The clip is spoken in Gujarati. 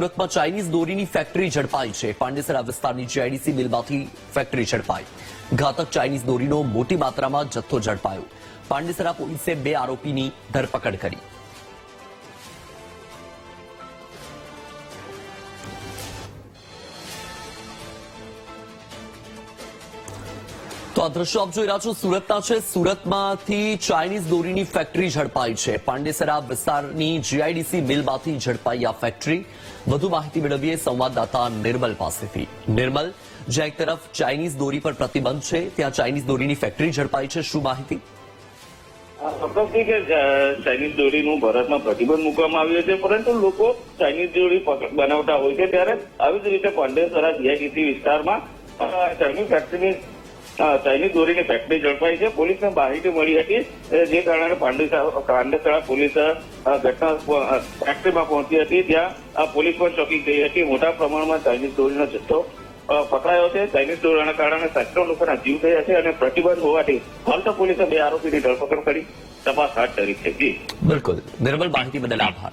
સુરતમાં ચાઇનીઝ દોરીની ફેક્ટરી ઝડપાઈ છે. પાંડેસરા વિસ્તારની જીઆઈડીસી મિલમાંથી ફેક્ટરી ઝડપાઈ. ઘાતક ચાઇનીઝ દોરીનો મોટી માત્રામાં જથ્થો ઝડપાયો. પાંડેસરા પોલીસે બે આરોપીની ધરપકડ કરી. તો આ દ્રશ્યો આપ જોઈ રહ્યા છો. સુરતના છે. સુરતમાંથી ચાઇનીઝ દોરીની ફેક્ટરી ઝડપાઈ છે. પાંડેસરા વિસ્તારની જીઆઈડીસી મિલમાંથી ઝડપાઈ આ ફેક્ટરી વધુ માહિતી મેળવીએ સંવાદદાતા નિર્મલ પાસેથી. નિર્મલ, જ્યાં એક તરફ ચાઇનીઝ દોરી પર પ્રતિબંધ છે, ત્યાં ચાઇનીઝ દોરીની ફેક્ટરી ઝડપાઈ છે. શું માહિતી? કે ચાઇનીઝ દોરીનું ભારતમાં પ્રતિબંધ મૂકવામાં આવ્યો છે, પરંતુ લોકો ચાઇનીઝ દોરી બનાવતા હોય છે, ત્યારે આવી જ રીતે પાંડેસરા જીઆઈડીસી વિસ્તારમાં ચાઇનીઝ ફેક્ટરીની ચાઇનીઝ દોરીની ફેક્ટરી ઝડપાઈ છે. પોલીસને માહિતી મળી હતી જે કારણે પાંડેસરા પોલીસ ઘટના ફેક્ટરીમાં પહોંચી હતી. ત્યાં પોલીસ પણ ચોકી ગઈ હતી. મોટા પ્રમાણમાં ચાઇનીઝ દોરીનો જથ્થો પકડાયો છે. ચાઇનીઝ દોરીના કારણે સેંકડો લોકોના જીવ ગયા છે અને પ્રતિબંધ હોવાથી હાલ તો પોલીસે બે આરોપીની ધરપકડ કરી. તપાસ હાથ ધરી છે. જી. બિલકુલ. નિર્મલ, માહિતી બદલ આભાર.